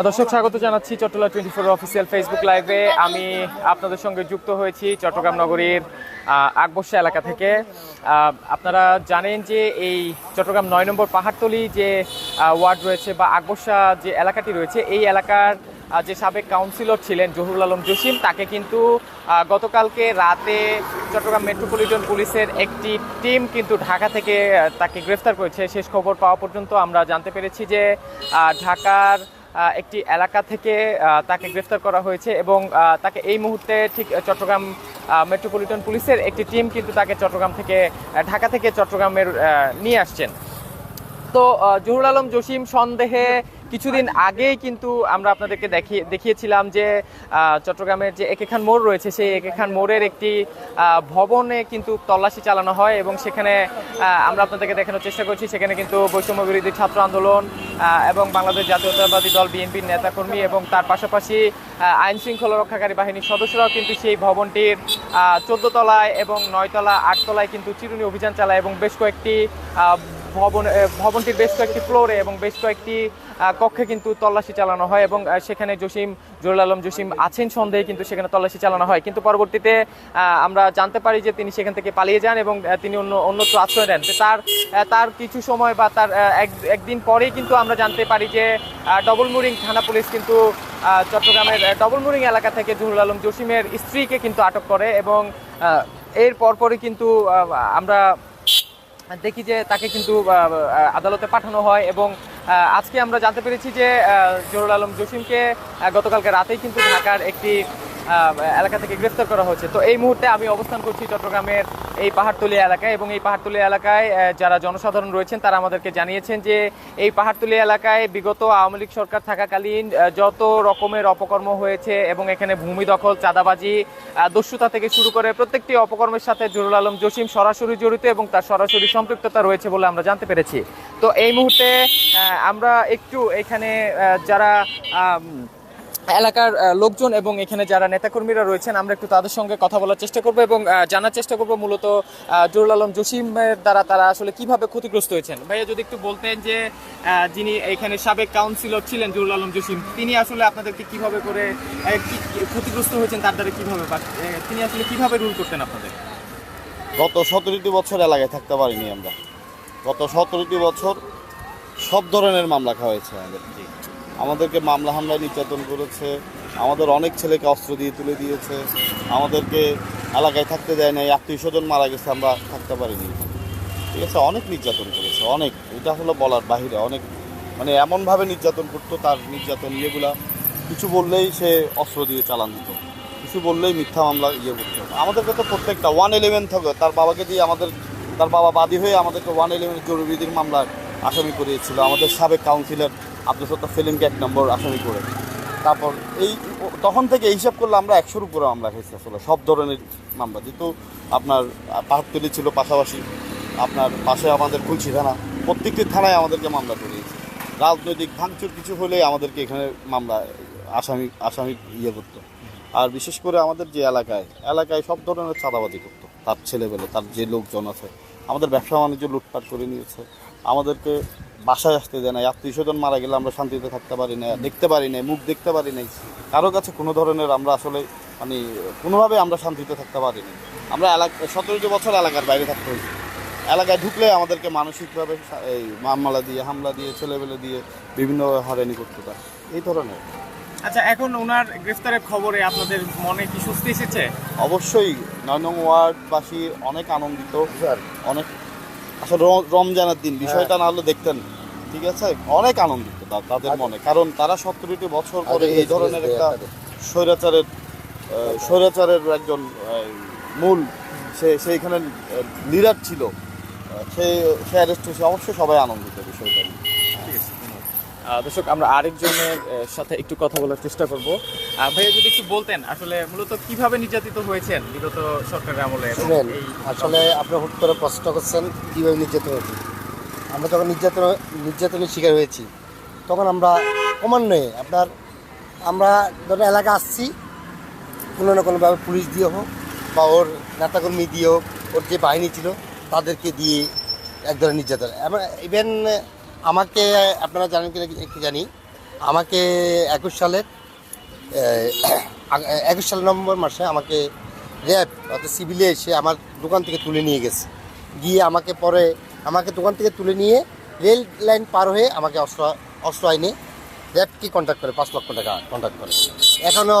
দর্শক, স্বাগত জানাচ্ছি Chattala twenty four official Facebook লাইভে আমি আপনাদের সঙ্গে যুক্ত হয়েছি চট্টগ্রাম নগরীর আকবর্ষা এলাকা থেকে। আপনারা জানেন যে এই চট্টগ্রাম নয় নম্বর পাহাড়তলি যে ওয়ার্ড রয়েছে বা আকবর্ষা যে এলাকাটি রয়েছে, এই এলাকার যে সাবেক কাউন্সিলর ছিলেন জহুরুল আলম জসিম, তাকে কিন্তু গতকালকে রাতে চট্টগ্রাম মেট্রোপলিটন পুলিশের একটি টিম কিন্তু ঢাকা থেকে তাকে গ্রেফতার করেছে। শেষ খবর পাওয়া পর্যন্ত আমরা জানতে পেরেছি যে ঢাকার একটি এলাকা থেকে তাকে গ্রেফতার করা হয়েছে এবং তাকে এই মুহূর্তে ঠিক চট্টগ্রাম মেট্রোপলিটন পুলিশের একটি টিম কিন্তু তাকে চট্টগ্রাম থেকে ঢাকা থেকে চট্টগ্রামের নিয়ে আসছেন। তো জহুর আলম জসিম সন্দেহে কিছুদিন আগেই কিন্তু আমরা আপনাদেরকে দেখিয়ে দেখিয়েছিলাম যে চট্টগ্রামের যে একে খান মোড় রয়েছে, সেই একে খান মোড়ের একটি ভবনে কিন্তু তল্লাশি চালানো হয় এবং সেখানে আমরা আপনাদেরকে দেখানোর চেষ্টা করছি। সেখানে কিন্তু বৈষম্য বিরোধী ছাত্র আন্দোলন এবং বাংলাদেশ জাতীয়তাবাদী দল বিএনপির নেতাকর্মী এবং তার পাশাপাশি আইন শৃঙ্খলা রক্ষাকারী বাহিনীর সদস্যরাও কিন্তু সেই ভবনটির চোদ্দ তলায় এবং নয়তলা আটতলায় কিন্তু চিরুনি অভিযান চালায় এবং বেশ কয়েকটি ভবন ভবনটির বেশ কয়েকটি ফ্লোরে এবং বেশ কয়েকটি কক্ষে কিন্তু তল্লাশি চালানো হয় এবং সেখানে জসিম জহুরুল আলম জসিম আছেন সন্দেহে কিন্তু সেখানে তল্লাশি চালানো হয়। কিন্তু পরবর্তীতে আমরা জানতে পারি যে তিনি সেখান থেকে পালিয়ে যান এবং তিনি অন্য, অন্যত্র আশ্রয় নেন তার তার কিছু সময় বা তার এক, একদিন পরেই কিন্তু আমরা জানতে পারি যে ডবল মুরিং থানা পুলিশ কিন্তু চট্টগ্রামের ডবল মুরিং এলাকা থেকে জহুরুল আলম জসিমের স্ত্রীকে কিন্তু আটক করে এবং এর পরপরই কিন্তু আমরা দেখি যে তাকে কিন্তু আদালতে পাঠানো হয় এবং আজকে আমরা জানতে পেরেছি যে জহুরুল আলম জসিমকে গতকালকে রাতেই কিন্তু ঢাকার একটি এলাকা থেকে গ্রেফতার করা হয়েছে। তো এই মুহূর্তে আমি অবস্থান করছি চট্টগ্রামের এই পাহাড়তলি এলাকায় এবং এই পাহাড়তলি এলাকায় যারা জনসাধারণ রয়েছেন, তারা আমাদেরকে জানিয়েছেন যে এই পাহাড়তলি এলাকায় বিগত আওয়ামী লীগ সরকার থাকাকালীন যত রকমের অপকর্ম হয়েছে এবং এখানে ভূমি দখল, চাঁদাবাজি দস্যুতা থেকে শুরু করে প্রত্যেকটি অপকর্মের সাথে জহুরুল আলম জসিম সরাসরি জড়িত এবং তার সরাসরি সম্পৃক্ততা রয়েছে বলে আমরা জানতে পেরেছি। তো এই মুহূর্তে আমরা একটু এখানে যারা এলাকার লোকজন এবং এখানে যারা নেতাকর্মীরা রয়েছেন আমরা একটু তাদের সঙ্গে কথা বলার চেষ্টা করব এবং জানার চেষ্টা করব মূলত আহ, জহুরুল আলম জসিমের দ্বারা তারা আসলে কীভাবে ক্ষতিগ্রস্ত হয়েছেন। ভাইয়া যদি একটু বলতেন যে যিনি এখানে সাবেক কাউন্সিলর ছিলেন জহুরুল আলম জসিম তিনি আসলে আপনাদেরকে কীভাবে করে ক্ষতিগ্রস্ত হয়েছেন তার দ্বারা কীভাবে বা তিনি আসলে কীভাবে রুল করতেন আপনাদের? গত সতেরোটি বছর এলাকায় থাকতে পারিনি আমরা। গত সতেরোটি বছর সব ধরনের মামলা খাওয়া হয়েছে আমাদের। আমাদেরকে মামলা হামলায় নির্যাতন করেছে, আমাদের অনেক ছেলেকে অস্ত্র দিয়ে তুলে দিয়েছে, আমাদেরকে এলাকায় থাকতে দেয় নাই, আত্মীয় স্বজন মারা গেছে, আমরা থাকতে পারিনি। ঠিক আছে, অনেক নির্যাতন করেছে, অনেক। এটা হলো বলার বাহিরে, অনেক। মানে এমনভাবে নির্যাতন করতো, তার নির্যাতন ইয়েগুলা, কিছু বললেই সে অস্ত্র দিয়ে চালান দিত, কিছু বললেই মিথ্যা মামলা ইয়ে করতো। আমাদেরকে তো প্রত্যেকটা ওয়ান ইলেভেন থেকে, তার বাবাকে দিয়ে আমাদের, তার বাবা বাদী হয়ে আমাদেরকে ওয়ান ইলেভেন জরুরিদির মামলার আসামি করিয়েছিল, আমাদের সাবেক কাউন্সিলর আব্দুল সত্তার সেলিমকে এক নম্বর আসামি করে। তারপর এই তখন থেকে এই হিসাব করলে আমরা একশোর উপরে মামলা খেয়েছি আসলে, সব ধরনের মামলা। যেহেতু আপনার পাহাড়তলি ছিল পাশাপাশি, আপনার পাশে আমাদের খুলশি থানা, প্রত্যেকটি থানায় আমাদেরকে মামলা করিয়েছে। রাজনৈতিক ভাঙচুর কিছু হলে আমাদেরকে এখানে মামলা, আসামি আসামি ইয়ে করতো। আর বিশেষ করে আমাদের যে এলাকায় এলাকায় সব ধরনের চাঁদাবাজি করতো। তার ছেলেবেলে, তার যে লোকজন আছে, আমাদের ব্যবসা বাণিজ্য লুটপাট করে নিয়েছে। আমাদেরকে বাসায় আসতে দেয় না আত্মীয় স্বজন মারা গেলে আমরা শান্তিতে থাকতে পারি না দেখতে পারি না মুখ দেখতে পারি নাই। কারও কাছে কোনো ধরনের আমরা আসলে মানে কোনোভাবে আমরা শান্তিতে থাকতে পারি না আমরা এলাকা সতেরোটি বছর এলাকার বাইরে থাকতে হয়েছে। এলাকায় ঢুকলে আমাদেরকে মানসিকভাবে এই মামলা দিয়ে হামলা দিয়ে ছেলেবেলে দিয়ে বিভিন্নভাবে হয়রানি করতে পারে। এই ধরনের। আচ্ছা এখন ওনার গ্রেফতারের খবরে আপনাদের মনে কি স্বস্তি এসেছে? অবশ্যই নয় নং ওয়ার্ডবাসী অনেক আনন্দিত অনেক আসলে রমজানের দিন বিষয়টা না হলে দেখতেন ঠিক আছে? অনেক আনন্দিত তাদের মনে। কারণ তারা সতেরোটি বছর পরে এই ধরনের একটা স্বৈরাচারের স্বৈরাচারের একজন মূল সে সেইখানে নিরাট ছিল। সে সে অ্যারেস্ট হয়েছে। অবশ্যই সবাই আনন্দিত বিষয়টা নিয়ে। দর্শক আমরা আরেকজনের সাথে একটু কথা বলার চেষ্টা করব। ভাইয়া যদি একটু বলতেন আসলে মূলত কীভাবে নির্যাতিত হয়েছেন বিগত সরকারের আমলে শুনেন আসলে আপনি হুট করে প্রশ্ন করছেন কীভাবে নির্যাতন হয়েছি? আমরা যখন নির্যাতন নির্যাতনের শিকার হয়েছি তখন আমরা ক্রমান্বয়ে আপনার আমরা ধরেন এলাকা আসছি কোনো না কোনোভাবে পুলিশ দিয়ে হোক বা ওর নেতাকর্মী দিয়ে হোক ওর যে বাহিনী ছিল তাদেরকে দিয়ে এক ধরনের নির্যাতন। ইভেন আমাকে, আপনারা জানেন কিনা কি জানি, আমাকে একুশ সালের একুশ সালের নভেম্বর মাসে আমাকে র্যাব, অর্থাৎ সিভিলে এসে আমার দোকান থেকে তুলে নিয়ে গেছে। গিয়ে আমাকে পরে, আমাকে দোকান থেকে তুলে নিয়ে রেল লাইন পার হয়ে আমাকে অস্ত্র অস্ত্র আইনে র্যাবকে কন্ট্যাক্ট করে, পাঁচ লক্ষ টাকা কন্ট্যাক্ট করে। এখনও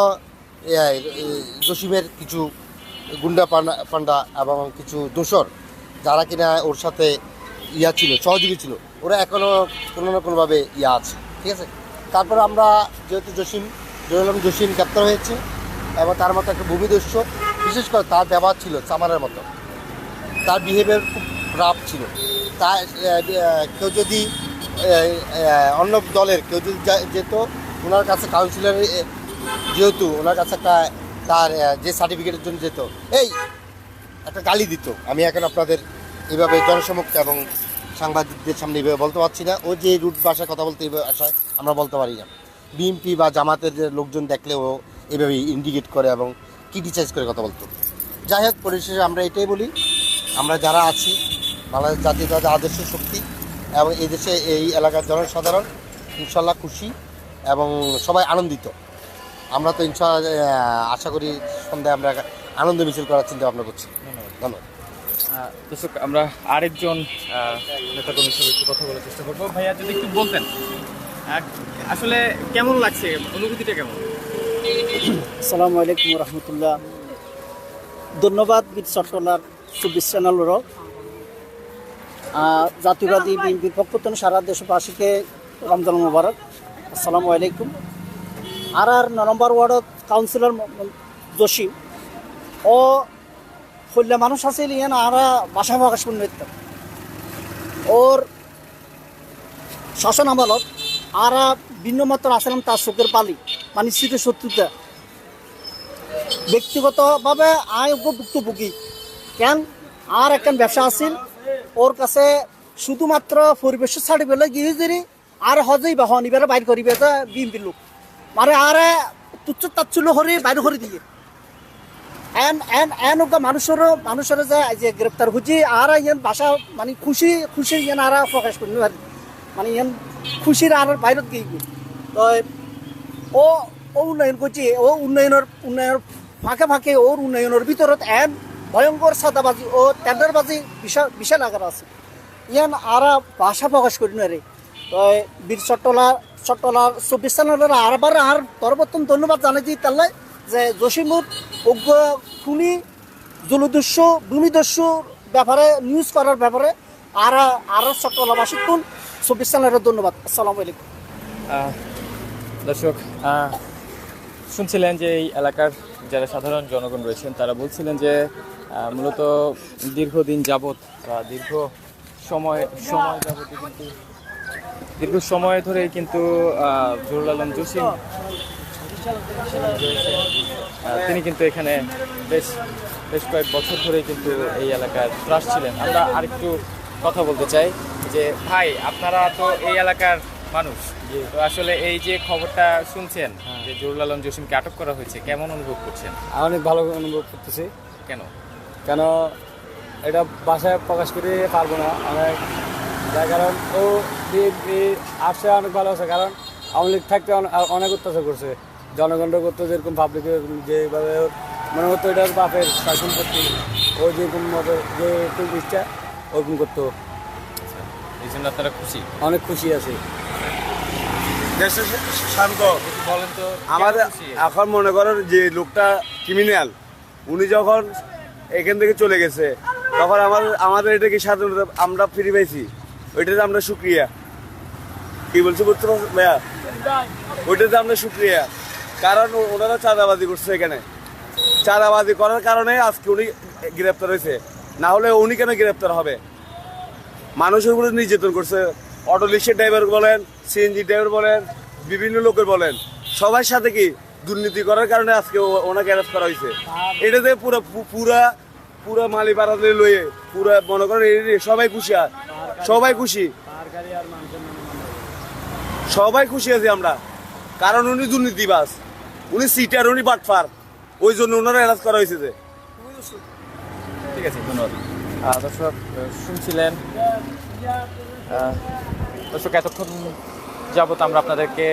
জসিমের কিছু গুন্ডা পান্ডা পান্ডা এবং কিছু দোসর যারা কিনা ওর সাথে ইয়া ছিল, সহযোগী ছিল ওরা এখনও কোনো না কোনোভাবে ইয়া আছে, ঠিক আছে? তারপরে আমরা যেহেতু জসিম জহিলাম জসিম গ্রেপ্তার হয়েছে এবং তার মতো একটা ভূমিদস্য, বিশেষ করে তার ব্যবহার ছিল চামারের মতো। তার বিহেভিয়ার খুব রাফ ছিল। তা কেউ যদি অন্য দলের কেউ যদি যেত, ওনার কাছে কাউন্সিলর যেহেতু ওনার কাছে একটা, তার যে সার্টিফিকেটের জন্য যেত, এই, একটা গালি দিত। আমি এখন আপনাদের এইভাবে জনসমক্ষে এবং সাংবাদিকদের সামনে এভাবে বলতে পারছি না। ও যে রুট ভাষায় কথা বলতে এভাবে আসায় আমরা বলতে পারি না। বিএনপি বা জামাতের লোকজন দেখলে ও এইভাবে ইন্ডিকেট করে এবং ক্রিটিসাইজ করে কথা বলতো। যাই হোক, পরিশেষে আমরা এটাই বলি। আমরা যারা আছি, বাংলাদেশ জাতীয়তাবাদী আদর্শ শক্তি এবং এই দেশে এই এলাকার জনসাধারণ ইনশাল্লাহ খুশি এবং সবাই আনন্দিত। আমরা তো ইনশাল্লাহ আশা করি সন্ধ্যায় আমরা আনন্দ মিছিল করার চিন্তা ভাবনা করছি। ধন্যবাদ। দর্শক, আমরা আরেকজন নেতাকর্মীর সঙ্গে একটু কথা বলার চেষ্টা করব। ভাইয়া, যদি একটু বলতেন আসলে কেমন লাগছে, অনুভূতিটা কেমন? আসসালামু আলাইকুম রহমতুল্লাহ। ধন্যবাদ বীর চট্টলার চব্বিশ চ্যানেলেরও জাতীয়বাদী বিএনপির পক্ষ থেকে সারা দেশবাসীকে রমজান মুবারক। আসসালামু আলাইকুম। আর আর ন নম্বর ওয়ার্ডত কাউন্সিলর জসিম ও হইলে মানুষ আছে ইয়ান আরা বাসা প্রকাশ করে নিতাম ওর শাসন আমলত আরা ভিন্ন মাত্র আসলাম তার চোখের পালি মানে স্মৃতি শত্রুতা। ব্যক্তিগতভাবে আয় ভুক্তভোগী কেন? আর একখান ব্যবসা আছিল, ওর কাছে শুধুমাত্র পরিবেশ ছাড়ি পেলে গিয়ে আর হজেই বা হনিবারে বাইর করিবে তো বিএমপি লোক। মানে আর তুচ্ছ তাচ্ছল্য করে বাইর করে দিয়ে। এন মানুষেরও মানুষের যে এই যে গ্রেপ্তার হচ্ছে আর ইয়ান ভাষা মানে খুশি খুশি ইয়ান আর প্রকাশ করি আর মানে ইয়ান খুশির আর বাইরত গিয়ে তো ও ও উন্নয়ন করছে, ও উন্নয়নের উন্নয়নের ফাঁকে ফাঁকে ওর উন্নয়নের ভিতৰত এন ভয়ঙ্কর সাদাবাজি ও টেন্ডারবাজি বিশাল বিশাল আকার আছে। ইয়ান আর ভাষা প্রকাশ করি না রে বীর চট্টলা, চট্টলার চব্বিশ সালের আরবার আর পরবর্তন ধন্যবাদ জানাই তাহলে যে জসিমুর অজ্ঞ খুনি, জলদস্যু, ভূমিদস্যু ব্যাপারে নিউজ করার ব্যাপারে আর আর চট্টলাবাসী কোন চব্বিশ সালের ধন্যবাদ। আসসালামু আলাইকুম। দর্শক শুনছিলেন যে এই এলাকার যারা সাধারণ জনগণ রয়েছেন, তারা বলছিলেন যে মূলত দীর্ঘদিন যাবৎ বা দীর্ঘ সময় সময় যাবত কিন্তু, দীর্ঘ সময় ধরেই কিন্তু জহুরুল আলম জসিম তিনি কিন্তু এখানে বেশ বেশ কয়েক বছর ধরে কিন্তু এই এলাকার ত্রাস ছিলেন। আমরা আরেকটু কথা বলতে চাই যে ভাই আপনারা তো এই এলাকার মানুষ। তো আসলে এই যে খবরটা শুনছেন যে জহুরুল আলম জসিমকে আটক করা হয়েছে কেমন অনুভব করছেন? আমি অনেক ভালো অনুভব করতেছি। কেন? কেন? এটা বাসায় প্রকাশ করে পারব না। অনেক যার কারণ ও আসছে অনেক ভালো আছে। কারণ আওয়ামী লীগ থাকতে অনে- অনেক অত্যাচার করছে। জনগণরা করতো যেরকম পাবলিকের যেভাবে মনে করতো এটা বাপের শাসন করতে ও যেরকম মতো যে ইচ্ছা ওরকম করতো এই জন্য আপনারা খুশি? অনেক খুশি আছে। দেশে শান্ত। বলেন তো আমাদের এখন মনে করেন যে লোকটা ক্রিমিনাল উনি যখন এখান থেকে চলে গেছে তখন আমার আমাদের এটা কি স্বাধীনতা আমরা ফিরে পেয়েছি? ওইটাতে আমরা সুক্রিয়া কি বলছি বুঝতে পারছ ভাইয়া? ওইটাতে আমরা সুক্রিয়া কারণ ওনারা চাঁদাবাজি করছে এখানে। চাঁদাবাজি করার কারণে আজকে উনি গ্রেপ্তার হয়েছে। না হলে উনি কেন গ্রেপ্তার হবে? মানুষের উপরে নির্যাতন করছে। অটো রিক্সা ড্রাইভার বলেন সিএনজি ড্রাইভার বলেন, বিভিন্ন লোকের বলেন। সবার সাথে কি দুর্নীতি করার কারণে আজকে ওনাকে অ্যারেস্ট করা হয়েছে? এটাতে পুরো পুরা পুরা মালি পাড়াতে লয়ে পুরা মনে করেন সবাই খুশি আর। সবাই খুশি। সবাই খুশি আছি আমরা। কারণ উনি দুর্নীতিবাজ। উনি সিটার উনি বাটফার ওই জন্য ওনারা অ্যারেস্ট করা হয়েছে যে। ঠিক আছে, ধন্যবাদ। দর্শক শুনছিলেন। দর্শক, এতক্ষণ যাবত আমরা আপনাদেরকে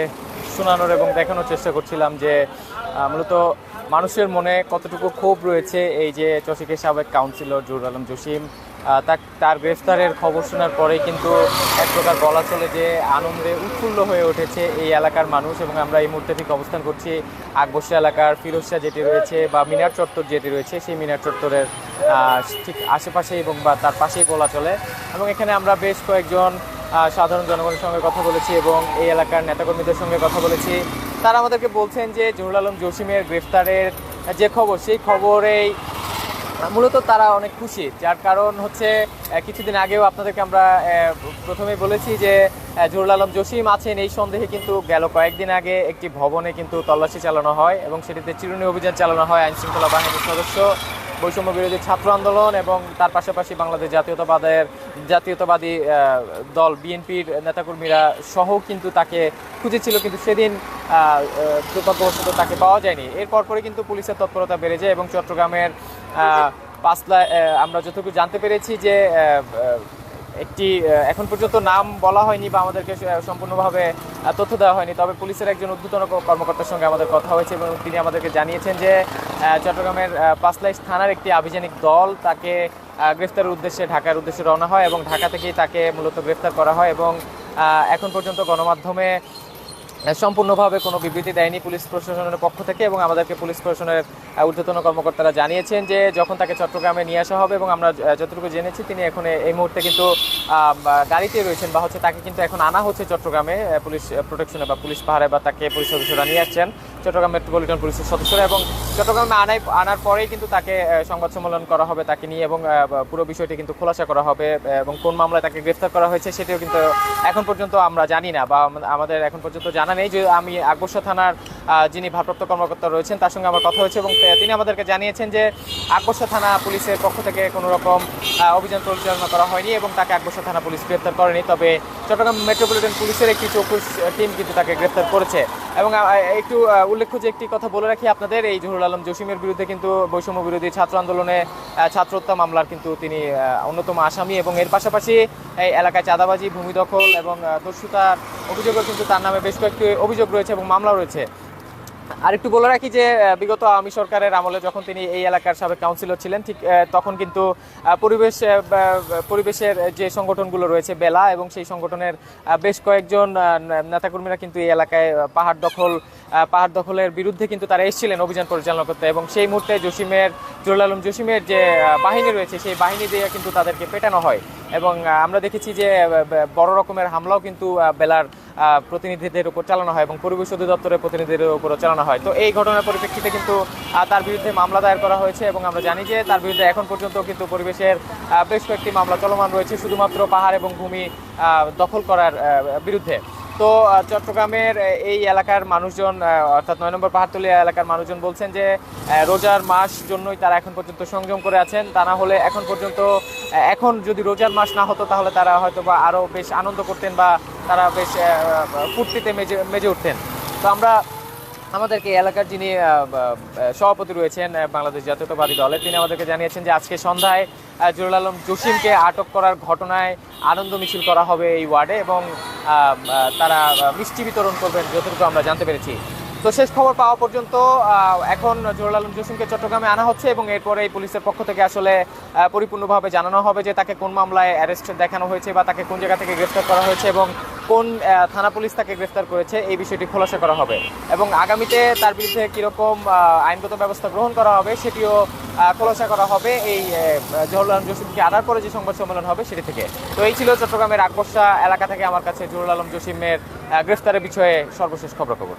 শোনানোর এবং দেখানোর চেষ্টা করছিলাম যে মূলত মানুষের মনে কতটুকু ক্ষোভ রয়েছে, এই যে চসিকের সাবেক কাউন্সিলর জহুর আলম জসিম তার তার গ্রেফতারের খবর শোনার পরেই কিন্তু এক প্রকার বলা চলে যে আনন্দে উৎফুল্ল হয়ে উঠেছে এই এলাকার মানুষ এবং আমরা এই মুহূর্তে ঠিক অবস্থান করছি আকবর্ষা এলাকার ফিরোজশা যেটি রয়েছে বা মিনার চত্বর যেটি রয়েছে, সেই মিনার চত্বরের ঠিক আশেপাশে এবং বা তার পাশেই বলা চলে। এবং এখানে আমরা বেশ কয়েকজন সাধারণ জনগণের সঙ্গে কথা বলেছি এবং এই এলাকার নেতাকর্মীদের সঙ্গে কথা বলেছি। তারা আমাদেরকে বলছেন যে জহুর আলম জসিমের গ্রেফতারের যে খবর, সেই খবরেই মূলত তারা অনেক খুশি, যার কারণ হচ্ছে কিছুদিন আগেও আপনাদেরকে আমরা প্রথমে বলেছি যে জহুরুল আলম জসিম আছেন, এই সন্দেহে কিন্তু গেল কয়েকদিন আগে একটি ভবনে কিন্তু তল্লাশি চালানো হয় এবং সেটিতে চিরুনি অভিযান চালানো হয় আইনশৃঙ্খলা বাহিনীর সদস্য। বৈষম্য বিরোধী ছাত্র আন্দোলন এবং তার পাশাপাশি বাংলাদেশ জাতীয়তাবাদের, জাতীয়তাবাদী দল বিএনপির নেতাকর্মীরা সহ কিন্তু তাকে খুঁজেছিল, কিন্তু সেদিন দুর্ভাগ্যবশত তাকে পাওয়া যায়নি। এরপর পরে কিন্তু পুলিশের তৎপরতা বেড়ে যায় এবং চট্টগ্রামের পাঁচলা আমরা যতটুকু জানতে পেরেছি যে একটি এখন পর্যন্ত নাম বলা হয়নি বা আমাদেরকে সম্পূর্ণভাবে তথ্য দেওয়া হয়নি। তবে পুলিশের একজন ঊর্ধ্বতন কর্মকর্তার সঙ্গে আমাদের কথা হয়েছে এবং তিনি আমাদেরকে জানিয়েছেন যে চট্টগ্রামের পাঁচলাইশ থানার একটি আভিযানিক দল তাকে গ্রেফতারের উদ্দেশ্যে, ঢাকার উদ্দেশ্যে রওনা হয় এবং ঢাকা থেকেই তাকে মূলত গ্রেফতার করা হয় এবং এখন পর্যন্ত গণমাধ্যমে সম্পূর্ণভাবে কোনো বিবৃতি দেয়নি পুলিশ প্রশাসনের পক্ষ থেকে এবং আমাদেরকে পুলিশ প্রশাসনের ঊর্ধ্বতন কর্মকর্তারা জানিয়েছেন যে যখন তাকে চট্টগ্রামে নিয়ে আসা হবে এবং আমরা যতটুকু জেনেছি তিনি এখন এই মুহূর্তে কিন্তু গাড়িতে রয়েছেন বা হচ্ছে তাকে কিন্তু এখন আনা হচ্ছে চট্টগ্রামে পুলিশ প্রোটেকশনে বা পুলিশ পাহাড়ে বা তাকে পুলিশ সদস্যরা নিয়ে আসছেন। চট্টগ্রাম মেট্রোপলিটন পুলিশের সদস্যরা এবং চট্টগ্রামে আনাই আনার পরেই কিন্তু তাকে সংবাদ সম্মেলন করা হবে তাকে নিয়ে এবং পুরো বিষয়টি কিন্তু খোলাসা করা হবে এবং কোন মামলায় তাকে গ্রেফতার করা হয়েছে সেটিও কিন্তু এখন পর্যন্ত আমরা জানি না বা আমাদের এখন পর্যন্ত জানা নেই যে আমি আকবর্ষা থানার যিনি ভারপ্রাপ্ত কর্মকর্তা রয়েছেন তার সঙ্গে আমার কথা হয়েছে এবং তিনি আমাদেরকে জানিয়েছেন যে আকবর্ষা থানা পুলিশের পক্ষ থেকে কোনো রকম অভিযান পরিচালনা করা হয়নি এবং তাকে আকবর্ষা থানা পুলিশ গ্রেফতার করেনি। তবে চট্টগ্রাম মেট্রোপলিটন পুলিশের একটি চৌকুশ টিম কিন্তু তাকে গ্রেফতার করেছে এবং একটু উল্লেখ্য যে একটি কথা বলে রাখি আপনাদের, এই জহুরুল আলম জসিমের বিরুদ্ধে কিন্তু বৈষম্য বিরোধী ছাত্র আন্দোলনে ছাত্র হত্যা মামলার কিন্তু তিনি অন্যতম আসামি এবং এর পাশাপাশি এই এলাকায় চাঁদাবাজি, ভূমি দখল এবং দস্যুতার অভিযোগও কিন্তু তার নামে বেশ কয়েকটি অভিযোগ রয়েছে এবং মামলা রয়েছে। আর একটু বলে রাখি যে বিগত আওয়ামী সরকারের আমলে যখন তিনি এই এলাকার সাবেক কাউন্সিলর ছিলেন, ঠিক তখন কিন্তু পরিবেশ পরিবেশের যে সংগঠনগুলো রয়েছে বেলা এবং সেই সংগঠনের বেশ কয়েকজন নেতাকর্মীরা কিন্তু এই এলাকায় পাহাড় দখল পাহাড় দখলের বিরুদ্ধে কিন্তু তারা এসেছিলেন অভিযান পরিচালনা করতে। এবং সেই মুহূর্তে জসিমের জহুরুল আলম জসিমের যে বাহিনী রয়েছে, সেই বাহিনী দিয়ে কিন্তু তাদেরকে পেটানো হয়। এবং আমরা দেখেছি যে বড় রকমের হামলাও কিন্তু বেলার প্রতিনিধিদের উপর চালানো হয় এবং পরিবেশ অধিদপ্তরের প্রতিনিধিদের উপরও চালানো হয়। তো এই ঘটনার পরিপ্রেক্ষিতে কিন্তু তার বিরুদ্ধে মামলা দায়ের করা হয়েছে এবং আমরা জানি যে, তার বিরুদ্ধে এখন পর্যন্ত কিন্তু পরিবেশের বেশ কয়েকটি মামলা চলমান রয়েছে, শুধুমাত্র পাহাড় এবং ভূমি দখল করার বিরুদ্ধে। তো চট্টগ্রামের এই এলাকার মানুষজন অর্থাৎ নয় নম্বর পাহাড়তলিয়া এলাকার মানুষজন বলছেন যে রোজার মাস জন্যই তারা এখন পর্যন্ত সংযম করে আছেন। তা না হলে এখন পর্যন্ত এখন যদি রোজার মাস না হতো তাহলে তারা হয়তো বা আরও বেশ আনন্দ করতেন বা তারা বেশ ফুর্তিতে মেজে মেজে উঠতেন। তো আমরা আমাদেরকে এলাকার যিনি সভাপতি রয়েছেন বাংলাদেশ জাতীয়তাবাদী দলে তিনি আমাদেরকে জানিয়েছেন যে আজকে সন্ধ্যায় আহ, জহুরুল আলম জসিমকে আটক করার ঘটনায় আনন্দ মিছিল করা হবে এই ওয়ার্ডে এবং তারা মিষ্টি বিতরণ করবেন যতটুকু আমরা জানতে পেরেছি। তো শেষ খবর পাওয়া পর্যন্ত এখন জহুরুল আলম জসিমকে চট্টগ্রামে আনা হচ্ছে এবং এরপরে এই পুলিশের পক্ষ থেকে আসলে পরিপূর্ণভাবে জানানো হবে যে তাকে কোন মামলায় অ্যারেস্ট দেখানো হয়েছে বা তাকে কোন জায়গা থেকে গ্রেফতার করা হয়েছে এবং কোন থানা পুলিশ তাকে গ্রেফতার করেছে, এই বিষয়টি খোলাসা করা হবে। এবং আগামীতে তার বিরুদ্ধে কীরকম আইনগত ব্যবস্থা গ্রহণ করা হবে সেটিও খোলাসা করা হবে। এই জহরুল জসিমকে আনার করে যে সংবাদ সম্মেলন হবে সেটি থেকে। তো এই ছিল চট্টগ্রামের আকবর্ষা এলাকা থেকে আমার কাছে জহরুল আলম জসিমের গ্রেফতারের বিষয়ে সর্বশেষ খবর খবর